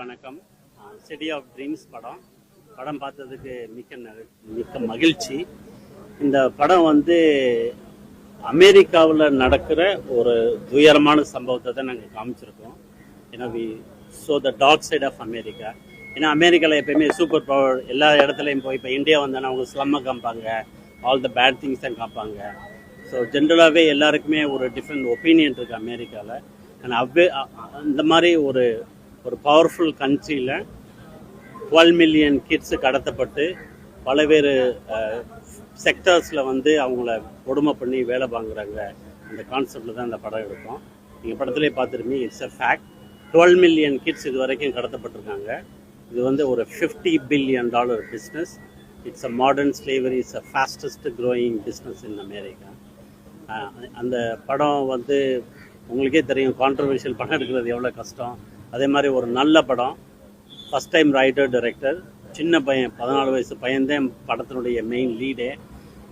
வணக்கம். City of dreams படம். படம் பார்த்ததுக்கு மிக்க மிக்க மகிழ்ச்சி. இந்த படம் வந்து அமெரிக்காவில் நடக்கிற ஒரு துயரமான சம்பவத்தை தான் நாங்கள் காமிச்சிருக்கோம். ஏன்னா we saw the dark side of America ஏன்னா அமெரிக்காவில் எப்பயுமே சூப்பர் பவர் எல்லா இடத்துலையும் போய் இப்போ இந்தியா வந்தோன்னா அவங்க ஸ்லம்மை காமிப்பாங்க. ஆல் த பேட் திங்ஸ் தான் காப்பாங்க ஸோ ஜென்ரலாகவே எல்லாருக்குமே ஒரு டிஃப்ரெண்ட் ஒப்பீனியன் இருக்குது அமெரிக்காவில் அண்ட் அவ்வே அந்த இந்த மாதிரி ஒரு ஒரு பவர்ஃபுல் கண்ட்ரியில் டுவெல் மில்லியன் கிட்ஸு கடத்தப்பட்டு பலவேறு செக்டர்ஸில் வந்து அவங்கள கொடுமை பண்ணி வேலை வாங்குறாங்க. அந்த கான்செப்டில் தான் இந்த படம் எடுத்தோம். நீங்கள் படத்துலேயே பார்த்துருப்பீங்க it's a fact twelve million kids இது வரைக்கும் கடத்தப்பட்டிருக்காங்க. இது வந்து ஒரு fifty billion dollar business it's a modern slavery it's a fastest growing business in America அந்த படம் வந்து உங்களுக்கே தெரியும் கான்ட்ரவர்ஷியல் படம் எடுக்கிறது எவ்வளோ கஷ்டம். அதே மாதிரி ஒரு நல்ல படம். ஃபஸ்ட் டைம் ரைட்டர் டைரக்டர் சின்ன பையன் பதினாலு வயசு பையன்தான் படத்தினுடைய மெயின் லீடே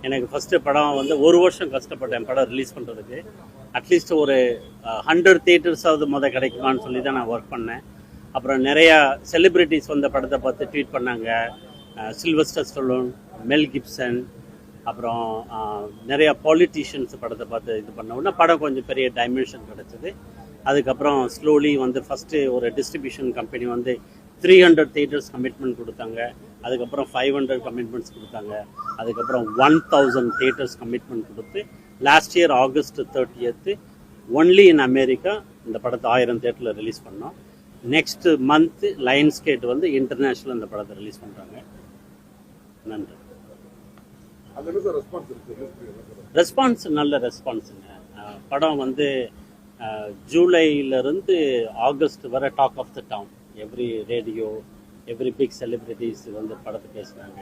எனக்கு ஃபஸ்ட்டு படம் வந்து ஒரு வருஷம் கஷ்டப்பட்டேன் படம் ரிலீஸ் பண்ணுறதுக்கு அட்லீஸ்ட் ஒரு ஹண்ட்ரட் தியேட்டர்ஸாவது மொதல் கிடைக்குமான்னு சொல்லி தான் நான் ஒர்க் பண்ணேன். அப்புறம் நிறையா செலிப்ரிட்டிஸ் வந்த படத்தை பார்த்து ட்வீட் பண்ணாங்க. சில்வஸ்டர் ஸ்டலோன் மெல் கிப்சன் அப்புறம் நிறையா பாலிட்டிஷியன்ஸ் படத்தை பார்த்து இது பண்ண உடனே படம் கொஞ்சம் பெரிய டைமென்ஷன் கிடச்சிது. அதுக்கப்புறம் ஸ்லோலி வந்து ஃபஸ்ட்டு ஒரு டிஸ்ட்ரிபியூஷன் கம்பெனி வந்து த்ரீ ஹண்ட்ரட் தேட்டர்ஸ் கமிட்மெண்ட் கொடுத்தாங்க. அதுக்கப்புறம் ஃபைவ் ஹண்ட்ரட் கமிட்மெண்ட்ஸ் கொடுத்தாங்க. அதுக்கப்புறம் ஒன் தௌசண்ட் தேட்டர்ஸ் கமிட்மெண்ட் கொடுத்து last year August thirtieth only in America இந்த படத்தை ஆயிரம் தேட்டரில் ரிலீஸ் பண்ணோம். நெக்ஸ்ட் மந்த் லயன்ஸ் கேட் வந்து இன்டர்நேஷ்னல் இந்த படத்தை ரிலீஸ் பண்ணுறாங்க நன்றி. ரெஸ்பான்ஸ் நல்ல ரெஸ்பான்ஸுங்க படம் வந்து ஜூலையிலிருந்து ஆகஸ்ட் வரை talk of the town every radio every big celebrities வந்து படத்தை பேசுனாங்க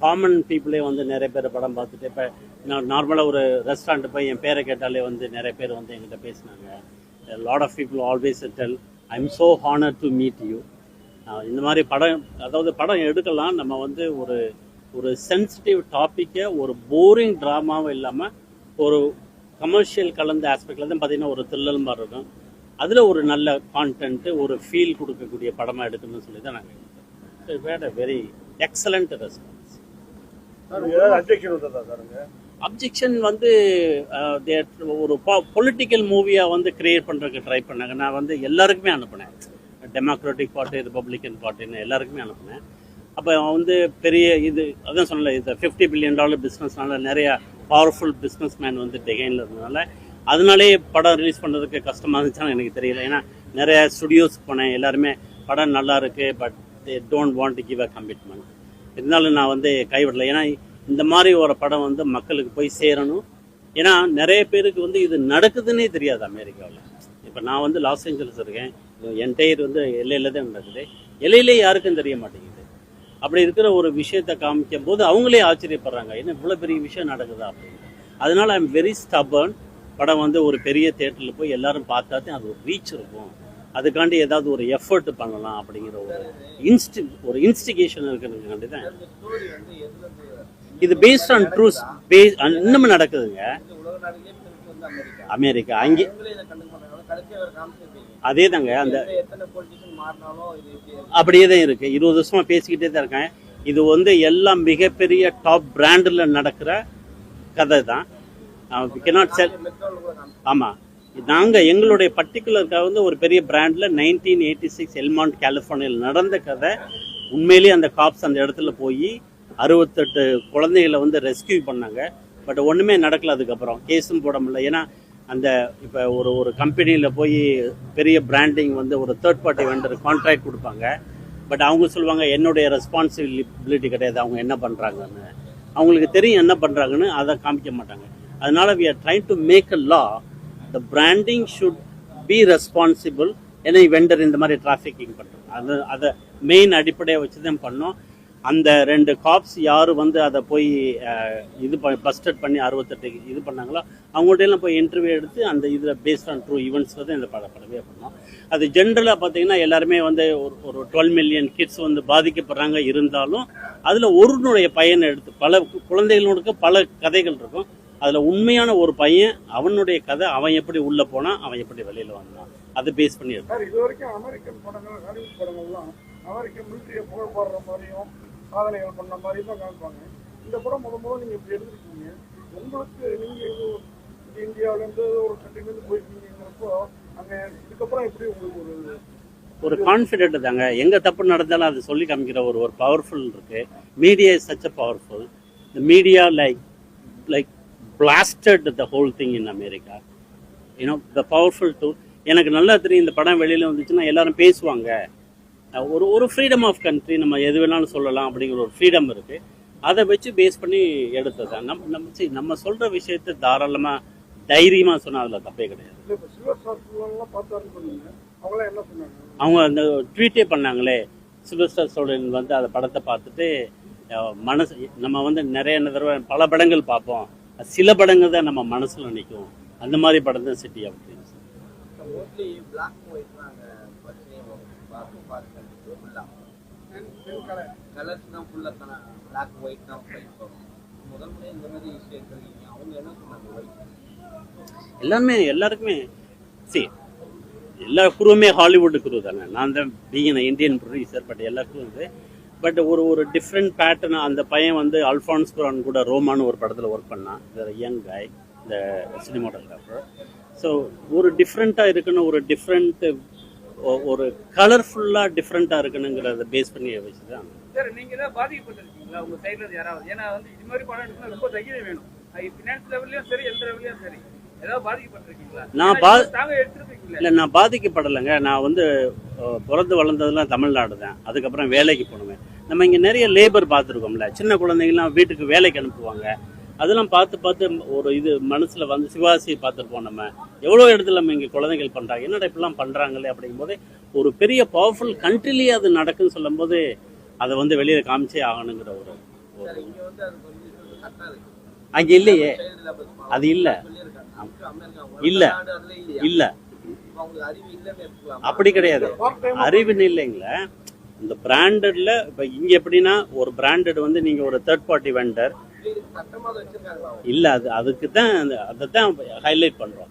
காமன் பீப்புளே வந்து நிறைய பேர் படம் பார்த்துட்டு இப்போ நான் நார்மலாக ஒரு ரெஸ்டாரண்ட் போய் என் பேரை கேட்டாலே வந்து நிறைய பேர் வந்து எங்கிட்ட பேசினாங்க. Lot of people always tell I am so honour to meet you இந்த மாதிரி படம் அதாவது படம் எடுக்கலாம். நம்ம வந்து ஒரு ஒரு சென்சிட்டிவ் டாப்பிக்கை ஒரு போரிங் ட்ராமாவும் இல்லாமல் ஒரு கமர்ஷியல் கலந்த ஆஸ்பெக்டில் தான் பார்த்தீங்கன்னா ஒரு த்ரில்லல் மாதிரி இருக்கும். அதில் ஒரு நல்ல கான்டென்ட்டு ஒரு ஃபீல் கொடுக்கக்கூடிய படமாக எடுக்கணும்னு சொல்லி தான் நாங்கள் எடுத்தோம். We'd a very excellent response objection வந்து ஒரு பொலிட்டிக்கல் மூவியாக வந்து கிரியேட் பண்ணுறதுக்கு ட்ரை பண்ணாங்க. நான் வந்து எல்லாருக்குமே அனுப்புனேன். டெமோக்ராட்டிக் பார்ட்டி ரிப்பப்ளிக்கன் பார்ட்டின்னு எல்லாருக்குமே அனுப்புனேன். அப்போ வந்து பெரிய இது அதான் சொன்னல இந்த ஃபிஃப்டி பில்லியன் டாலர் பிஸ்னஸ்னால நிறைய பவர்ஃபுல் பிஸ்னஸ் மேன் வந்து டெகைனில் இருந்ததுனால அதனாலே படம் ரிலீஸ் பண்ணுறதுக்கு கஷ்டமாக இருந்துச்சான்னு எனக்கு தெரியல. ஏன்னா நிறைய ஸ்டுடியோஸ்க்கு போனேன். எல்லாருமே படம் நல்லா இருக்குது but they don't want to give a commitment இருந்தாலும் நான் வந்து கைவிடல. ஏன்னா இந்த மாதிரி ஒரு படம் வந்து மக்களுக்கு போய் சேரணும். ஏன்னா நிறைய பேருக்கு வந்து இது நடக்குதுன்னே தெரியாது அமெரிக்காவில். இப்போ நான் வந்து லாஸ் ஏஞ்சல்ஸ் இருக்கேன். என்டையர் வந்து எல்லையில் தான் நடக்குது. எல்லையிலே யாருக்கும் தெரிய மாட்டேங்குது. அப்படி இருக்கிற ஒரு விஷயத்தை காமிக்கும் போது அவங்களே ஆச்சரியப்படுறாங்க. என்ன இவ்வளோ பெரிய விஷயம் நடக்குதா அப்படின்னு. அதனால எம் வெரி ஸ்டபர்ன் படம் வந்து ஒரு பெரிய தேட்டரில் போய் எல்லாரும் பார்த்தா தான் அது ஒரு ரீச் இருக்கும். அதுக்காண்டி ஏதாவது ஒரு எஃபர்ட் பண்ணலாம் அப்படிங்கிற ஒரு இன்ஸ்டி ஒரு இன்ஸ்டிகேஷன் இருக்கிறதுக்காண்டி தான் இது பேஸ்ட் ஆன் ட்ரூஸ் பேஸ் இன்னமும் நடக்குதுங்க. அமெரிக்கா அங்கே. அதே தாங்க அந்த அப்படியே தான் இருக்கு. இருபது வருஷமா பேசிக்கிட்டே தான் இருக்கேன். இது வந்து எல்லாம் மிகப்பெரிய டாப் பிராண்டில் நடக்கிற கதை தான் கெனாட் செல் ஆமாம் நாங்கள் எங்களுடைய பர்டிகுலருக்காக வந்து ஒரு பெரிய பிராண்டில் நைன்டீன் எயிட்டி சிக்ஸ் எல்மாண்ட் கலிஃபோர்னியாவில் நடந்த கதை உண்மையிலேயே அந்த காப்ஸ் அந்த இடத்துல போய் அறுபத்தெட்டு குழந்தைகளை வந்து ரெஸ்கியூ பண்ணாங்க. பட் ஒன்றுமே நடக்கல அதுக்கப்புறம். கேஸும் போட முடியல. ஏன்னா அந்த இப்போ ஒரு ஒரு கம்பெனியில் போய் பெரிய பிராண்டிங் வந்து ஒரு தேர்ட் பார்ட்டி வெண்டர் கான்ட்ராக்ட் கொடுப்பாங்க. பட் அவங்க சொல்லுவாங்க என்னுடைய ரெஸ்பான்சிபிலிட்டி கிடையாது. அவங்க என்ன பண்ணுறாங்கன்னு அவங்களுக்கு தெரியும் என்ன பண்ணுறாங்கன்னு அதை காமிக்க மாட்டாங்க. அதனால் we are trying to make a law the branding should be responsible ஏன்னா வெண்டர் இந்த மாதிரி டிராஃபிக்கிங் பண்ணுறோம் அது அதை மெயின் அடிப்படையை வச்சு தான் பண்ணோம். அந்த ரெண்டு காப்ஸ் யார் வந்து அதை போய் இது பஸ்டட் பண்ணி அறுபத்தெட்டு இது பண்ணாங்களோ அவங்கள்ட்டெல்லாம் போய் இன்டர்வியூ எடுத்து அந்த இதில் பேஸ்ட் ஆன் ட்ரூ ஈவெண்ட்ஸ் தான் இந்த பட படமே பண்ணோம். அது ஜென்ரலாக பார்த்தீங்கன்னா எல்லாருமே வந்து ஒரு ஒரு டுவெல் மில்லியன் கிட்ஸ் வந்து பாதிக்கப்படுறாங்க இருந்தாலும் அதில் ஒருனுடைய பையனை எடுத்து பல குழந்தைகளுக்கு பல கதைகள் இருக்கும். அதில் உண்மையான ஒரு பையன் அவனுடைய கதை அவன் எப்படி உள்ளே போனான் அவன் எப்படி வெளியில் வந்தான். அதை பேஸ் பண்ணி எடுத்தோம் இது வரைக்கும் அமெரிக்கன் படங்கள் ஹாலிவுட் படங்கள்லாம் அமெரிக்க மிலிட்டரியை புகழ் பாடுற மாதிரியும் சாதனைகள் பண்ண மாதிரி தான் காமிப்பாங்க. இந்த படம் முத முதல் நீங்க இப்படி எடுத்துருக்கீங்க உங்களுக்கு நீங்க இது இருந்து ஒரு கண்ட்ரில இருந்து போயிருக்கீங்கிறப்போ அங்க இதுக்கப்புறம் எப்படி உங்களுக்கு ஒரு ஒரு கான்ஃபிடென்ட் தாங்க. எங்கே தப்பு நடந்தாலும் அதை சொல்லி காமிக்கிற ஒரு ஒரு பவர்ஃபுல் இருக்குது media is such a powerful the media like like blasted the whole thing in America you know the powerful too எனக்கு நல்லா தெரியும் இந்த படம் வெளியில வந்துச்சுன்னா எல்லாரும் பேசுவாங்க. ஒரு ஒரு ஃப்ரீடம் ஆஃப் கண்ட்ரி நம்ம எது வேணாலும் சொல்லலாம் அப்படிங்கிற ஒரு ஃப்ரீடம் இருக்கு. அதை வச்சு பேஸ் பண்ணி எடுத்தது தான். நம்ம நம்ம see, நம்ம சொல்ற விஷயத்தை தாராளமா தைரியமா சொன்னா அதுல தப்பே கிடையாது. அவங்க அந்த ட்வீட்டே பண்ணாங்களே. சில்வஸ்டர் சோழன் வந்து அந்த படத்தை பார்த்துட்டு மனசு நம்ம வந்து நிறைய தடவை பல படங்கள் பார்ப்போம். சில படங்கள் தான் நம்ம மனசுல நிற்கும் அந்த மாதிரி படம் தான் சிட்டி அப்படின்னு மோஸ்ட்லி பிளாக் அண்ட் ஒயிட் தான் அங்கே பிரச்சனையே பார்த்து பார்த்து ஃபுல்லாக கலர்ஸ் தான் ஃபுல்லாக தானே? பிளாக் ஒயிட் தான் ஃபைட் வரும் முதல் முறை இந்த மாதிரி விஷயம் எடுத்துருக்கீங்க அவங்க என்ன சொன்னாங்க? ஒயிட் எல்லாருமே எல்லாருக்குமே. சரி எல்லா குருவுமே ஹாலிவுட் குரு தானே. நான் தான் பீங் இந்தியன் ப்ரொடியூசர் பட் எல்லா குரு வந்து பட் ஒரு ஒரு டிஃப்ரெண்ட் பேட்டர்ன் அந்த பையன் வந்து அல்ஃபான்ஸ் குரான் கூட ரோமான்னு ஒரு படத்தில் ஒர்க் பண்ணான். இந்த யங் காய் இந்த சினிமாட்டோகிராஃபர் ஸோ ஒரு டிஃப்ரெண்ட்டாக இருக்குன்னு ஒரு டிஃப்ரெண்ட்டு ஒரு கலர்ஃபுல்லாக டிஃப்ரெண்ட்டாக இருக்கணுங்கிறத பேஸ் பண்ணி வச்சு தான் சார் நீங்க ஏதாவது பாதிக்கப்பட்டிருக்கீங்களா? உங்க சைடுல யாராவது? ஏன்னா வந்து இது மாதிரி படம் எடுக்கணும் ரொம்ப தைரியம் வேணும். ஃபினான்ஸ் லெவல்லையும் சரி எந்த லெவல்லையும் சரி. நான் பா- இல்லை நான் பாதிக்கப்படலைங்க. நான் வந்து பிறந்து வளர்ந்ததெல்லாம் தமிழ்நாடு தான். அதுக்கப்புறம் வேலைக்கு போனேன் நம்ம இங்கே நிறைய லேபர் பார்த்துருக்கோம்ல. சின்ன குழந்தைங்கலாம் வீட்டுக்கு வேலைக்கு அனுப்புவாங்க. அதெல்லாம் பார்த்து பார்த்து ஒரு இது மனசில் வந்து சிவாசியை பார்த்துருப்போம் நம்ம. எவ்வளோ இடத்துல நம்ம இங்கே குழந்தைகள் பண்ணுறாங்க என்னடா இப்படிலாம் பண்ணுறாங்களே அப்படிங்கும்போது ஒரு பெரிய பவர்ஃபுல் கண்ட்ரிலேயே அது நடக்குன்னு சொல்லும்போது அதை வந்து வெளியில் காமிச்சே ஆகணுங்கிற ஒரு அங்கே இல்லையே. அது இல்லை. இல்லை. இல்லை. அப்படி கிடையாது. அறிவுன்னு இல்லைங்களே. இந்த பிராண்டட்ல இப்போ இங்க எப்படின்னா ஒரு பிராண்டட் வந்து நீங்க ஒரு தேர்ட் பார்ட்டி வெண்டர் இல்ல அது அதுக்கு தான் அதை தான் ஹைலைட் பண்றோம்.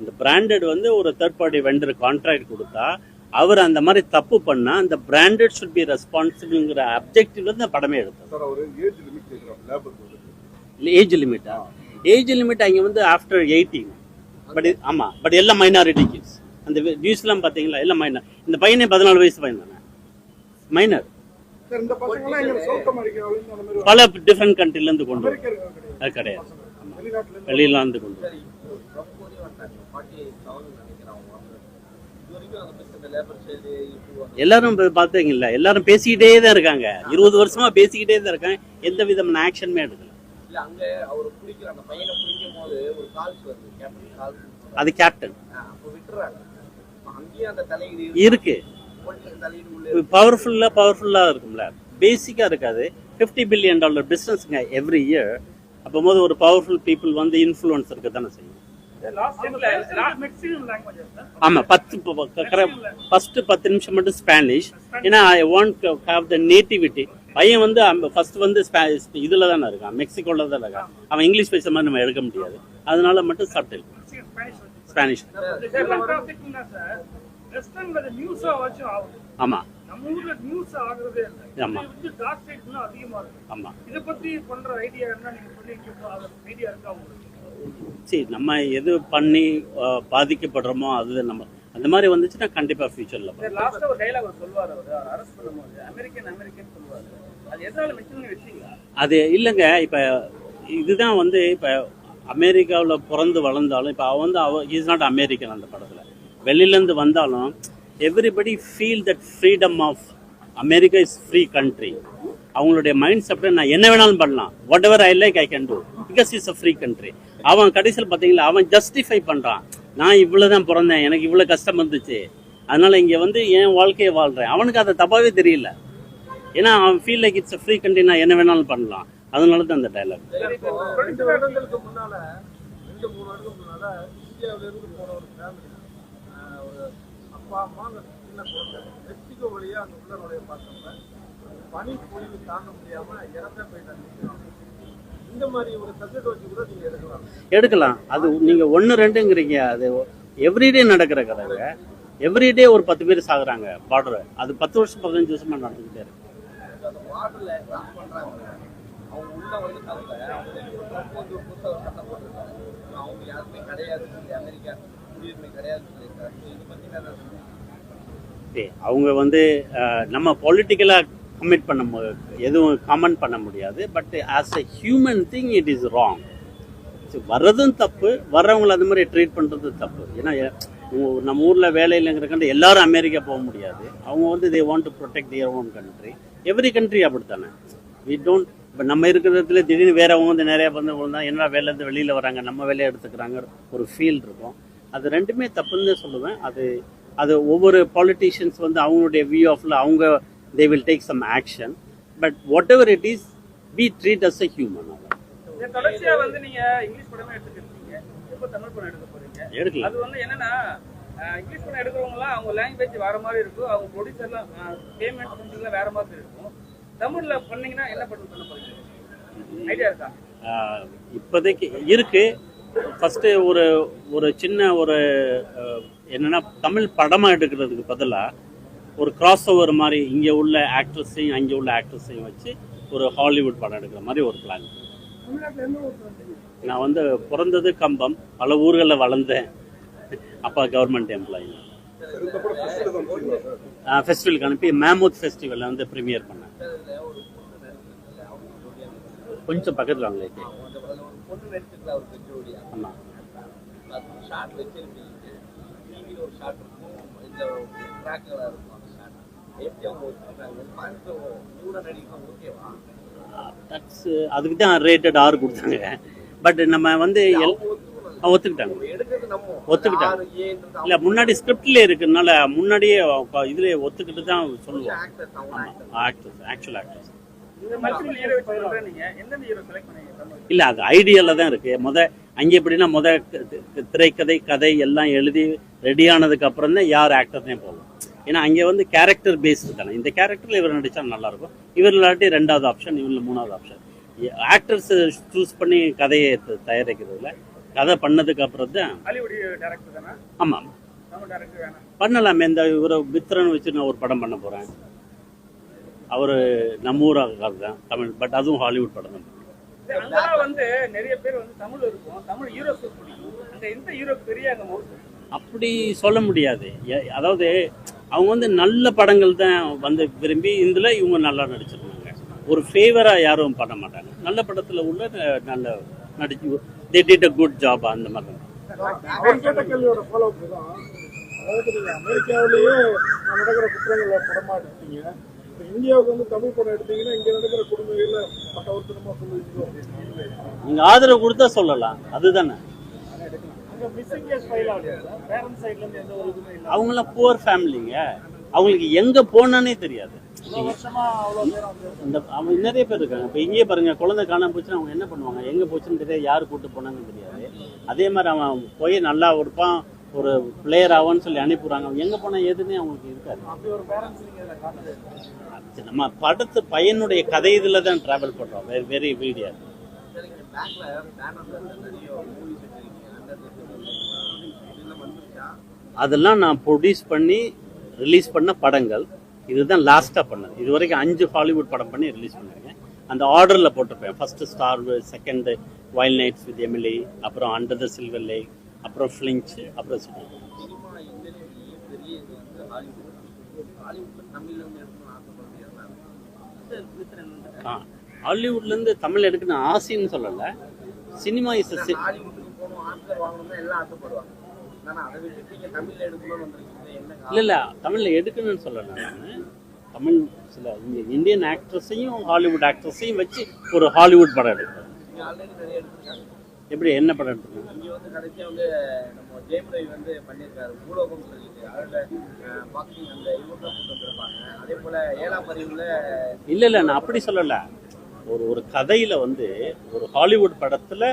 இந்த பிராண்டட் வந்து ஒரு தேர்ட் பார்ட்டி வெண்டர் கான்ட்ராக்ட் கொடுத்தா அவர் அந்த மாதிரி தப்பு பண்ணா அந்த பிராண்டட் ஷுட் பி ரெஸ்பான்சிபிள்ங்கிற அப்ஜெக்டிவ்ல அந்த படமே எடுத்தோம் ஏஜ் லேபர் ஏஜ் லிமிட்டா ஏஜ் லிமிட் அங்க வந்து ஆஃப்டர் எயிட்டீன் பட் ஆமா பட் எல்லாம் மைனாரிட்டி கிட்ஸ் அந்த நியூஸ்லாம் பாத்தீங்களா? எல்லாம் மைனர் இந்த பையனே பதினாலு வயசு பையன் தானே? மைனர் பல டிஃப்ரெண்ட் கண்ட்ரில இருந்து கொண்டு வரும் அது கிடையாது. வெளிநாட்டுல இருந்து வெளியில இருந்து கொண்டு வரும் எல்லாரும் இப்ப பாத்தீங்கல்ல எல்லாரும் பேசிக்கிட்டே தான் இருக்காங்க. இருபது வருஷமா பேசிக்கிட்டே தான் இருக்காங்க. எந்த விதமான ஆக்ஷனுமே எடுக்கல. இல்ல அங்க அவர் பிடிக்கிற அந்த பையனை பிடிக்கும் போது ஒரு கால்ஸ் வருது. கேப்டன் கால்ஸ் அது கேப்டன் இருக்கு. பவர்ஃபுல்லா பவர்ஃபுல்லா இருக்கும்ல. பேசிக்கா இருக்காது. 50 பில்லியன் டாலர் பிசினஸ்ங்க எவ்ரி இயர் அப்போது ஒரு பவர்ஃபுல் பீப்புள் வந்து இன்ஃப்ளூயன்ஸ் இருக்க தானே செய்யும். ஆமா பத்து ஃபர்ஸ்ட் பத்து நிமிஷம் மட்டும் ஸ்பானிஷ் ஏன்னா I want have the nativity பையன் வந்து ஃபர்ஸ்ட் வந்து இதுல தானே இருக்கான். மெக்சிகோல தான் இருக்கான். அவன் இங்கிலீஷ் பேசுற மாதிரி நம்ம எடுக்க முடியாது. அதனால மட்டும் சட்டில் ஸ்பானிஷ் வெஸ்டர்ன்ல நியூஸா வச்சும் ஆகுது. ஆமா. நம்ம ஊர்ல நியூஸ் ஆகுறதே இல்லை. ஆமா. வந்து டார்க் சைட் இன்னும் அதிகமா இருக்கு. ஆமா. இதை பத்தி பண்ற ஐடியா என்ன நீங்க பண்ணி ஐடியா இருக்கா உங்களுக்கு? சரி நம்ம எது பண்ணி பாதிக்கப்படுறோமோ அது நம்ம அந்த மாதிரி வந்துச்சுன்னா கண்டிப்பா ஃபியூச்சர்ல சார் லாஸ்டா ஒரு டைலாக் சொல்லுவார் அவர். அரெஸ்ட் பண்ணும்போது அமெரிக்கன் அமெரிக்கன் சொல்லுவாரு. அது எதனால மென்ஷன் வச்சீங்களா? அது இல்லைங்க இப்போ இதுதான் வந்து இப்போ அமெரிக்காவில் பிறந்து வளர்ந்தாலும் இப்போ அவன் வந்து அவ இஸ் நாட் அமெரிக்கன் அந்த படத்தில். வெளியிலேருந்து வந்தாலும் everybody feel that freedom of America is free country அவங்களுடைய மைண்ட் செட்டை நான் என்ன வேணாலும் பண்ணலாம். Whatever I like I can do because is a free country அவன் கடைசியில் பார்த்தீங்களா அவன் ஜஸ்டிஃபை பண்ணுறான் நான் இவ்வளோ தான் பிறந்தேன் எனக்கு இவ்வளோ கஷ்டம் வந்துச்சு. அதனால் இங்கே வந்து என் வாழ்க்கையை வாழ்கிறேன் அவனுக்கு அதை தப்பாகவே தெரியல. ஏன்னா அவன் feel like it's free country நான் என்ன வேணாலும் பண்ணலாம். அதனால தான் அந்த டைலாக் ரெண்டு வருடங்களுக்கு ரெண்டு மூணு வருடங்களுக்கு முன்னால் இந்தியாவிலேருந்து போன ஒரு ஃபேமிலி சின்ன குழந்தை மெக்சிகோ வழியா அந்த உள்ள நுழைய பார்த்தப்ப பனி பொழிவு தாங்க முடியாம இறந்தே போயிட்டாங்க இந்த மாதிரி ஒரு சப்ஜெக்ட் வச்சு கூட நீங்க எடுக்கலாம். எடுக்கலாம். அது நீங்க ஒன்று ரெண்டுங்கிறீங்க. அது எவ்ரிடே நடக்கிற கதைங்க. எவ்ரிடே ஒரு பத்து பேர் சாகுறாங்க பார்டர் அது பத்து வருஷம் பதினஞ்சு வருஷமா நடந்துகிட்டே இருக்கு. அவங்க யாருமே கிடையாது அமெரிக்கா குடியுரிமை அவங்க வந்து நம்ம பொலிட்டிக்கலாக கமிட் பண்ண எதுவும் கமெண்ட் பண்ண முடியாது but as a human thing it is wrong வர்றதும் தப்பு வர்றவங்களை அது மாதிரி ட்ரீட் பண்ணுறது தப்பு. ஏன்னா நம்ம ஊரில் வேலை இல்லைங்கிறக்காண்டி எல்லாரும் அமெரிக்கா போக முடியாது. அவங்க வந்து they want to protect their own country every country அப்படித்தானே? வி டோன்ட் இப்போ நம்ம இருக்கிற இடத்துல திடீர்னு வேறவங்க வந்து நிறையா வந்து விழுந்தா என்ன வேலையிலேருந்து வெளியில் வராங்க நம்ம வேலையை எடுத்துக்கிறாங்க ஒரு ஃபீல் இருக்கும். அது ரெண்டுமே தப்புன்னு தான் சொல்லுவேன். அது அது ஒவ்வொரு பாலிட்டிஷியன்ஸ் வந்து அவங்களுடைய வியூ ஆஃப்ல அவங்க they will take some action but whatever it is be treat as a human தொடர்ச்சியா வந்து நீங்க இங்கிலீஷ் படமே எடுத்துட்டு இருக்கீங்க எப்போ தமிழ் படம் எடுக்க போறீங்க. எடுக்கலாம். அது வந்து என்னன்னா இங்கிலீஷ் படம் எடுக்கிறவங்கலாம் அவங்க லாங்குவேஜ் வேற மாதிரி இருக்கும். அவங்க ப்ரொடியூசர்லாம் பேமெண்ட் சம்திங்லாம் வேற மாதிரி இருக்கும். தமிழ்ல பண்ணீங்கன்னா என்ன பண்ண பண்ண போறீங்க? ஐடியா இருக்கா? இப்போதைக்கு இருக்கு. ஃபஸ்ட்டு ஒரு ஒரு சின்ன ஒரு என்னென்னா என்னன்னா தமிழ் படமா எடுக்கிறதுக்கு பதிலாக ஒரு கிராஸ் ஓவர் மாதிரி இங்கே உள்ள ஆக்ட்ரஸையும் அங்கே உள்ள ஆக்ட்ரஸையும் வச்சு ஒரு ஹாலிவுட் படம் எடுக்கிற மாதிரி ஒரு பிளான் நான் வந்து பிறந்தது கம்பம் பல ஊர்களில் வளர்ந்தேன். அப்பா கவர்மெண்ட் எம்ப்ளாயி ஃபெஸ்டிவலுக்கு அனுப்பி மேமூத் ஃபெஸ்டிவலில் வந்து ப்ரீமியர் பண்ணேன். கொஞ்சம் பக்கத்தில் அவங்களுக்கு வந்து அதுல ஒரு அது ஷார்ட் வச்சிருக்கீங்க டிவியில் ஒரு ஷார்ட் இருக்கும். இந்த ட்ராக்கெல்லாம் இருக்கும் அந்த ஷார்ட் எப்படி அவங்க வச்சிருக்காங்க பார்த்து கூட நடிக்கும் ஓகேவா? தட்ஸ் அதுக்கு தான் ரேட்டட் ஆர் கொடுத்தாங்க. பட் நம்ம வந்து ஒத்துக்கிட்டாங்க. ஒத்துக்கிட்டாங்க. ஆறு இல்லை முன்னாடி ஸ்கிரிப்ட்லேயே இருக்குனால முன்னாடியே இதுலேயே ஒத்துக்கிட்டு தான் சொல்லுவோம் ஆக்டர்ஸ் ஆக்சுவல் ஆக்டர்ஸ் இல்லை அது ஐடியாவில் தான் இருக்குது முத அங்கே எப்படின்னா முத திரைக்கதை கதை எல்லாம் எழுதி ரெடி ஆனதுக்கு அப்புறம் தான் யார் ஆக்டர்னே போகும். ஏன்னா அங்கே வந்து கேரக்டர் பேஸ்டு தானே. இந்த கேரக்டரில் இவர் நடித்தா நல்லாயிருக்கும் இவர் இல்லாட்டி ரெண்டாவது ஆப்ஷன் இவரில் மூணாவது ஆப்ஷன் ஆக்டர்ஸ் சூஸ் பண்ணி கதையை தயாரிக்கிறதுல கதை பண்ணதுக்கு அப்புறம் தான் ஆமாம். வேணாம். பண்ணலாமே. இந்த இவரை மித்ரன் வச்சு நான் ஒரு படம் பண்ண போகிறேன் அவர் நம்ம ஊராக தான் தமிழ் பட் அதுவும் ஹாலிவுட் படம் தான். வந்து நிறைய பேர் வந்து தமிழ் இருக்கும் தமிழ் ஹீரோஸ் எந்த ஹீரோக்கு பெரிய அப்படி சொல்ல முடியாது. அதாவது அவங்க வந்து நல்ல படங்கள் தான் வந்து விரும்பி இதில் இவங்க நல்லா நடிச்சிருந்தாங்க. ஒரு ஃபேவராக யாரும் பண்ண மாட்டாங்க. நல்ல படத்தில் உள்ள நல்ல நடிச்சு they did a good job அந்த மாதிரி அமெரிக்காவிலேயே நடக்கிற குற்றங்களை படமா எடுத்தீங்க. இந்தியாவுக்கு வந்து தமிழ் படம் எடுத்தீங்கன்னா இங்க நடக்கிற குடும்பங்கள்ல பட்ட ஒருத்தனமா சொல்லுவீங்களோ நீங்கள் ஆதரவு கொடுத்தா சொல்லலாம். அதுதானே. அவங்களாம் புவர் ஃபேமிலிங்க அவங்களுக்கு எங்கே போனானே தெரியாது. இந்த அவங்க நிறைய பேர் இருக்காங்க. இப்போ இங்கேயே பாருங்க குழந்தை காணாம போச்சுன்னா அவங்க என்ன பண்ணுவாங்க? எங்கே போச்சுன்னு தெரியாது யார் கூட்டு போனாங்கன்னு தெரியாது. அதே மாதிரி அவன் போய் நல்லா இருப்பான். ஒரு பிளேயர் ஆவான்னு சொல்லி அனுப்பிடுறாங்க அவன் எங்கே போனால் எதுன்னே அவங்களுக்கு இருக்காது. நம்ம படத்து பையனுடைய கதை இதில் தான் ட்ராவல் பண்ணுறோம் வெரி வெரி வீடியோ அதெல்லாம் நான் ப்ரொடியூஸ் பண்ணி ரிலீஸ் பண்ண படங்கள். இதுதான் லாஸ்ட்டாக பண்ணது. இது வரைக்கும் அஞ்சு ஹாலிவுட் படம் பண்ணி ரிலீஸ் பண்ணிருக்கேன். அந்த ஆர்டரில் போட்டிருப்பேன். First Star second Wild Nights with Emily அப்புறம் அண்டர் த சில்வர் லேக் அப்புறம் ஃப்ளிஞ்ச் அப்புறம் சினிமா. ஆ ஹாலிவுட்லேருந்து தமிழ் எடுக்கணும் ஆசைன்னு சொல்லலை. சினிமா இஸ் இல்லை இல்லை தமிழில் எடுக்கணும்னு சொல்லலை நான். தமிழ் சில இந்தியன் ஆக்ட்ரஸையும் ஹாலிவுட் ஆக்ட்ரஸையும் வச்சு ஒரு ஹாலிவுட் படம் எடுக்கிறேன் எப்படி என்ன படம் இங்க வந்து கடைசியா வந்து நம்ம ஜெயம் ரவி வந்து பண்ணியிருக்காரு. பூலோகம் சொல்லிட்டு. அதுல பாக்ஸிங் அந்த இவங்க கூட்டு வந்திருப்பாங்க. அதே போல ஏழாம் பதிவுல இல்லை இல்லை நான் அப்படி சொல்லலை. ஒரு ஒரு கதையில் வந்து ஒரு ஹாலிவுட் படத்தில்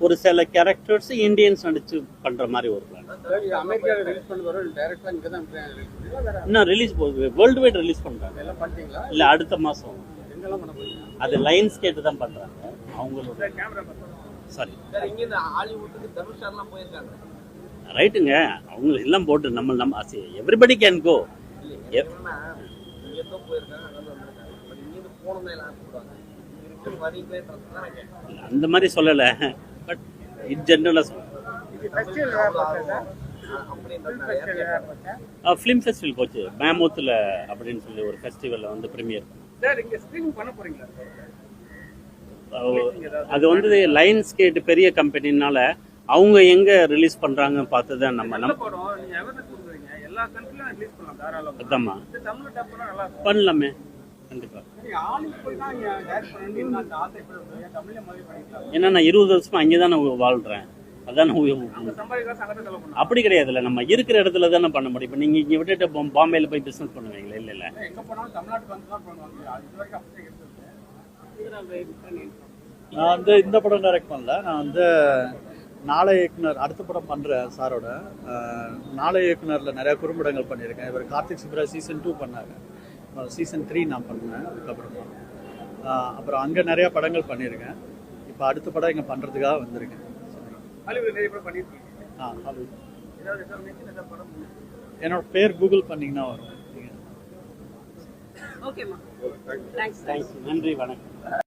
ஒரு சில கேரக்டர்ஸ் இந்தியன்ஸ் நடிச்சு பண்ணுற மாதிரி ஒரு பிளான் ரிலீஸ் இன்னும் ரிலீஸ் வேர்ல்டு வைட் ரிலீஸ் பண்ணுறாங்க எல்லாம் பண்ணிட்டீங்களா? இல்லை அடுத்த மாதம் எங்கெல்லாம் பண்ண போறீங்க? அது லைன்ஸ் கேட்டு தான் பண்ணுறாங்க அவங்களோட கேமரா சாரி ரைட்டுங்க அவங்க எல்லாம் போட்டு நம்ம நம்ம எவ்ரிபடி கேன் கோ அந்த மாதிரி சொல்லலை. பட் வேற பார்த்தா ஃபிலிம் ஃபெஸ்டிவல் போச்சு. மேமூத்தில் அப்படின்னு சொல்லி ஒரு ஃபெஸ்டிவலில் வந்து ப்ரீமியர் சார் இங்க ஸ்கிரீனிங் பண்ண போறீங்களா? அது வந்து லைன்ஸ் கேட் பெரிய கம்பெனினால அவங்க எங்க ரிலீஸ் பண்றாங்கன்னு பார்த்து தான் நம்ம நம்ம பண்ணலாம் கண்டிப்பா. ஏன்னா நான் இருபது வருஷமா அங்கே தான் வாழ்றேன். அதான் அப்படி கிடையாதுல்ல. நம்ம இருக்கிற இடத்துல தானே பண்ண முடியும். இப்போ நீங்கள் இங்கே விட்டுட்டு பாம்பேல போய் பிஸ்னஸ் பண்ணுவீங்களா? இல்லை இல்லை. இது நான் வந்து இந்த படம் டைரக்ட் பண்ணல. நான் வந்து நாளை இயக்குனர் அடுத்த படம் பண்ணுறேன் சாரோட நாளை இயக்குனரில் நிறைய குறும்படங்கள் பண்ணியிருக்கேன். இவர் கார்த்திக் சுப்ரா சீசன் டூ பண்ணாங்க சீசன் த்ரீ நான் பண்ணேன் அதுக்கப்புறமா அப்புறம் அங்கே நிறைய படங்கள் பண்ணியிருக்கேன். இப்போ அடுத்த படம் இங்கே பண்ணுறதுக்காக வந்திருக்கேன். ஆ ஹாலிவுட். என்னோட பேர் கூகுள் பண்ணிங்கன்னா வரும். ஓகேம்மா தேங்க்ஸ் தேங்க்ஸ் நன்றி வணக்கம்.